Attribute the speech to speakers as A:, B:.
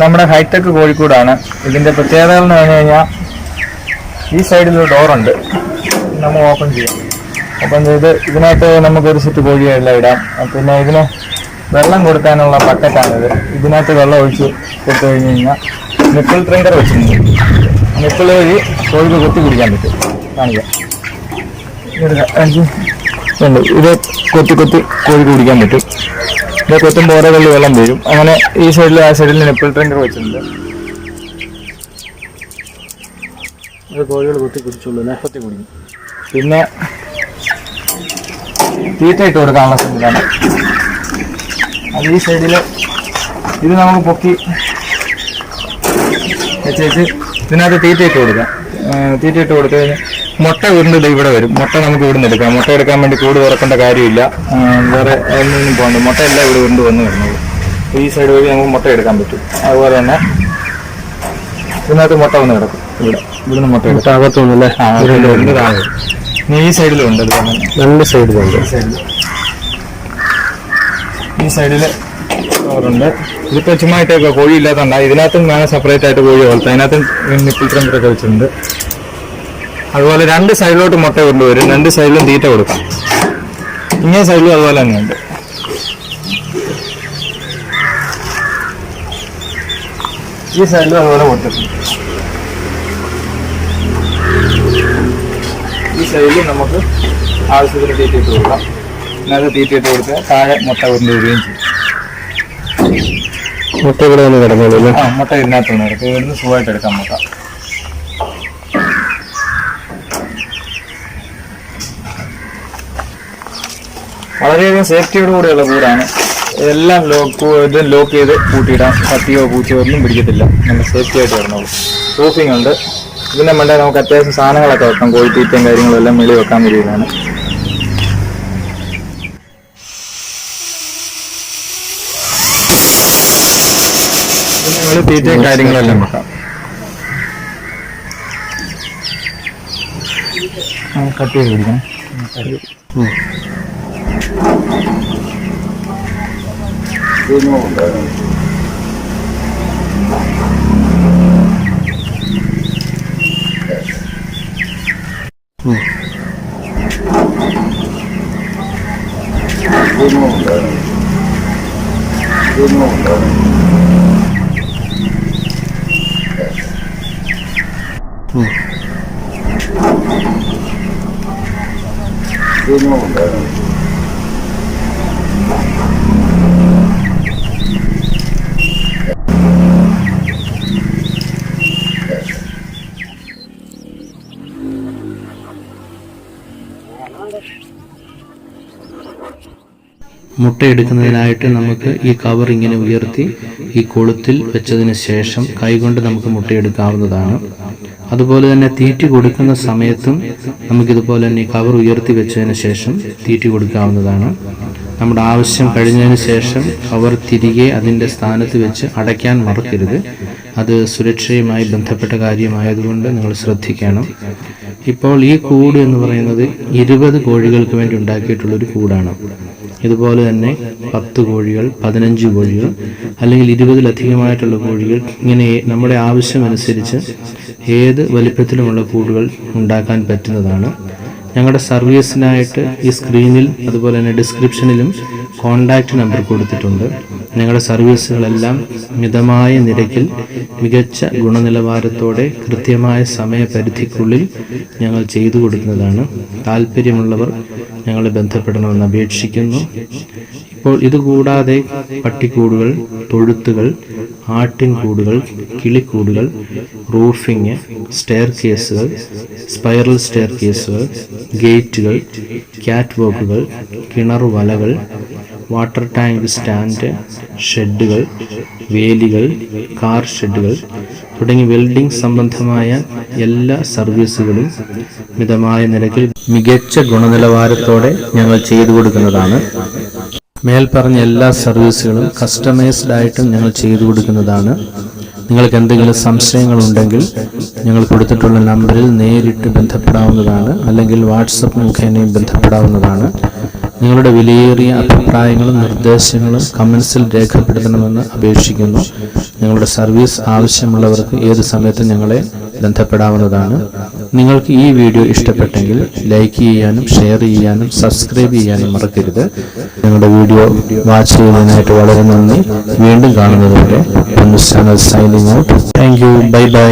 A: നമ്മുടെ ഹൈടെക് കോഴിക്കോടാണ്. ഇതിന്റെ പ്രത്യേകത എന്ന് പറഞ്ഞു കഴിഞ്ഞാൽ ഈ സൈഡിൽ ഒരു ഡോറുണ്ട് നമ്മൾ ഓപ്പൺ ചെയ്യാം. ഓപ്പൺ ചെയ്ത് ഇതിനകത്ത് നമുക്കൊരു സെറ്റ് കോഴിയെല്ലാം ഇടാം. പിന്നെ ഇതിന് വെള്ളം കൊടുക്കാനുള്ള ബക്കറ്റാണിത്. ഇതിനകത്ത് വെള്ളം ഒഴിച്ച് കൊടുത്തു കഴിഞ്ഞ് കഴിഞ്ഞാൽ നിപ്പിൾ ട്രിങ്കർ വെച്ചിട്ടുണ്ട്. നിപ്പിൾ വഴി കോഴിക്ക് കൊത്തി കുടിക്കാൻ പറ്റും. കാണിക്കാം. ഇത് കൊത്തി കൊത്തി കോഴിക്ക് കുടിക്കാൻ പറ്റും. ഇത് കൊത്തുമ്പോൾ ബോറകളിൽ വെള്ളം വീഴും. അങ്ങനെ ഈ സൈഡിൽ ആ സൈഡിൽ നിപ്പിൾ ട്രെൻഡർ വെച്ചിട്ടുണ്ട്.
B: കോഴികൾ കുത്തി കുടിച്ചുള്ളൂ നെഫത്തി
A: കൊത്തി കുടിക്കും പിന്നെ തീറ്റ ഇട്ട് കൊടുക്കാനുള്ള സംവിധാനം. അത് ഈ സൈഡിൽ ഇത് നമുക്ക് പൊക്കി വെച്ചേച്ച് ഇതിനകത്ത് തീറ്റ ഇട്ട് കൊടുക്കാം. തീറ്റ ഇട്ട് കൊടുത്തു കഴിഞ്ഞാൽ മുട്ട ഉരുണ്ടത് ഇവിടെ വരും. മുട്ട നമുക്ക് ഇവിടെ നിന്ന് എടുക്കാം. മുട്ട എടുക്കാൻ വേണ്ടി കൂട് തുറക്കേണ്ട കാര്യമില്ല. വേറെ ഒന്നും പോകണ്ട മുട്ട എല്ലാം ഇവിടെ ഉരുണ്ട് വന്ന് വരുന്നത്. ഈ സൈഡ് വഴി നമുക്ക് മുട്ട എടുക്കാൻ പറ്റും. അതുപോലെ തന്നെ ഇതിനകത്ത് മുട്ട വന്ന് കിടക്കും. ഇവിടെ. ഇവിടുന്ന് മുട്ട എടുക്കാം.
B: അകത്തുനിന്നല്ലേ
A: ഈ സൈഡിലും ഉണ്ട് അതുപോലെ തന്നെ.
B: രണ്ട് സൈഡിലുണ്ട്
A: ഈ സൈഡിൽ ഈ ഇതിപ്പോൾ ചുമ്മാ കോഴി ഇല്ലാത്തതുകൊണ്ട് ഇതിനകത്തും വേണം സെപ്പറേറ്റ് ആയിട്ട് കോഴി വളർത്താം അതിനകത്തും നിപ്പിൾ ട്രങ്കറൊക്കെ വെച്ചിട്ടുണ്ട്. അതുപോലെ രണ്ട് സൈഡിലോട്ട് മുട്ട കൊണ്ടുവരും. രണ്ട് സൈഡിലും തീറ്റ കൊടുക്കാം. ഇങ്ങനെ സൈഡിലും അതുപോലെ തന്നെയുണ്ട് ഈ സൈഡിലും അതുപോലെ മുട്ട ഈ സൈഡിൽ നമുക്ക് ആവശ്യത്തിന് തീറ്റ ഇട്ട് കൊടുക്കാം. അതിനകത്ത് തീറ്റ ഇട്ട് കൊടുത്ത് താഴെ മുട്ട കൊണ്ടുവരികയും ചെയ്യും.
B: മുട്ട ഇവിടെ വന്ന് കിടന്നോളൂ അല്ലേ?
A: മുട്ട ഇതിനകത്ത് നിന്ന് എടുക്കും ഇവിടുന്ന് സുഖമായിട്ട് എടുക്കാം മുട്ട. വളരെയധികം സേഫ്റ്റിയോട് കൂടിയുള്ള കൂടാണ്. എല്ലാം ലോക്ക് ഇത് ലോക്ക് ചെയ്ത് കൂട്ടിയിടാം കത്തിയോ പൂച്ചയോ ഒന്നും പിടിക്കത്തില്ല. നമ്മൾ സേഫ്റ്റി ആയിട്ട് കിടന്നോളൂ. പ്രൂഫിംഗ് ഉണ്ട്. ഇതിന്റെ മണ്ടേ നമുക്ക് അത്യാവശ്യം സാധനങ്ങളൊക്കെ വെക്കാം. കോഴിത്തീറ്റയും കാര്യങ്ങളും എല്ലാം വെളി വെക്കാൻ വേണ്ടിയിട്ടാണ്. വെളി തീറ്റയും കാര്യങ്ങളെല്ലാം വെക്കാം കട്ട് ചെയ്ത് പിടിക്കണം Hmm. Yun mo.
C: മുട്ടയെടുക്കുന്നതിനായിട്ട് നമുക്ക് ഈ കവർ ഇങ്ങനെ ഉയർത്തി ഈ കൊളുത്തിൽ വെച്ചതിന് ശേഷം കൈകൊണ്ട് നമുക്ക് മുട്ടയെടുക്കാവുന്നതാണ്. അതുപോലെ തന്നെ തീറ്റി കൊടുക്കുന്ന സമയത്തും നമുക്കിതുപോലെ തന്നെ ഈ കവർ ഉയർത്തി വെച്ചതിന് ശേഷം തീറ്റി കൊടുക്കാവുന്നതാണ്. നമ്മുടെ ആവശ്യം കഴിഞ്ഞതിന് ശേഷം കവർ തിരികെ അതിന്റെ സ്ഥാനത്ത് വെച്ച് അടയ്ക്കാൻ മറക്കരുത്. അത് സുരക്ഷയുമായി ബന്ധപ്പെട്ട കാര്യമായതുകൊണ്ട് നിങ്ങൾ ശ്രദ്ധിക്കണം. ഇപ്പോൾ ഈ കൂട് എന്ന് പറയുന്നത് ഇരുപത് കോഴികൾക്ക് വേണ്ടി ഉണ്ടാക്കിയിട്ടുള്ളൊരു കൂടാണ്. ഇതുപോലെ തന്നെ പത്ത് കോഴികൾ പതിനഞ്ച് കോഴികൾ അല്ലെങ്കിൽ ഇരുപതിലധികമായിട്ടുള്ള കോഴികൾ ഇങ്ങനെ നമ്മുടെ ആവശ്യമനുസരിച്ച് ഏത് വലിപ്പത്തിലുമുള്ള കൂടുകൾ ഉണ്ടാക്കാൻ പറ്റുന്നതാണ്. ഞങ്ങളുടെ സർവീസിനായിട്ട് ഈ സ്ക്രീനിൽ അതുപോലെ തന്നെ ഡിസ്ക്രിപ്ഷനിലും കോൺടാക്റ്റ് നമ്പർ കൊടുത്തിട്ടുണ്ട്. ഞങ്ങളുടെ സർവീസുകളെല്ലാം മിതമായ നിരക്കിൽ മികച്ച ഗുണനിലവാരത്തോടെ കൃത്യമായ സമയപരിധിക്കുള്ളിൽ ഞങ്ങൾ ചെയ്തു കൊടുക്കുന്നതാണ്. താല്പര്യമുള്ളവർ ഞങ്ങളെ ബന്ധപ്പെടണമെന്ന് അപേക്ഷിക്കുന്നു. ഇപ്പോൾ ഇതുകൂടാതെ പട്ടിക്കൂടുകൾ തൊഴുത്തുകൾ ആട്ടിൻകൂടുകൾ കിളിക്കൂടുകൾ റൂഫിംഗ് സ്റ്റെയർ കേസുകൾ സ്പൈറൽ സ്റ്റെയർ കേസുകൾ ഗേറ്റുകൾ ക്യാറ്റ് വോക്കുകൾ കിണർ വലകൾ വാട്ടർ ടാങ്ക് സ്റ്റാൻഡ് ഷെഡുകൾ വേലികൾ കാർ ഷെഡുകൾ തുടങ്ങി വെൽഡിംഗ് സംബന്ധമായ എല്ലാ സർവീസുകളും മിതമായ നിരക്കിൽ മികച്ച ഗുണനിലവാരത്തോടെ ഞങ്ങൾ ചെയ്തു കൊടുക്കുന്നതാണ്. മേൽപ്പറഞ്ഞ എല്ലാ സർവീസുകളും കസ്റ്റമൈസ്ഡ് ആയിട്ടും ഞങ്ങൾ ചെയ്തു കൊടുക്കുന്നതാണ്. നിങ്ങൾക്ക് എന്തെങ്കിലും സംശയങ്ങളുണ്ടെങ്കിൽ ഞങ്ങൾ കൊടുത്തിട്ടുള്ള നമ്പറിൽ നേരിട്ട് ബന്ധപ്പെടാവുന്നതാണ് അല്ലെങ്കിൽ വാട്സപ്പ് മുഖേനയും ബന്ധപ്പെടാവുന്നതാണ്. നിങ്ങളുടെ വിലയേറിയ അഭിപ്രായങ്ങളും നിർദ്ദേശങ്ങളും കമൻസിൽ രേഖപ്പെടുത്തണമെന്ന് അപേക്ഷിക്കുന്നു. നിങ്ങളുടെ സർവീസ് ആവശ്യമുള്ളവർക്ക് ഏത് സമയത്തും ഞങ്ങളെ ബന്ധപ്പെടാവുന്നതാണ്. നിങ്ങൾക്ക് ഈ വീഡിയോ ഇഷ്ടപ്പെട്ടെങ്കിൽ ലൈക്ക് ചെയ്യാനും ഷെയർ ചെയ്യാനും സബ്സ്ക്രൈബ് ചെയ്യാനും മറക്കരുത്. ഞങ്ങളുടെ വീഡിയോ വാച്ച് ചെയ്യുന്നതിനായിട്ട് വളരെ നന്ദി. വീണ്ടും കാണുന്നതുവരെ channel signing out thank you bye bye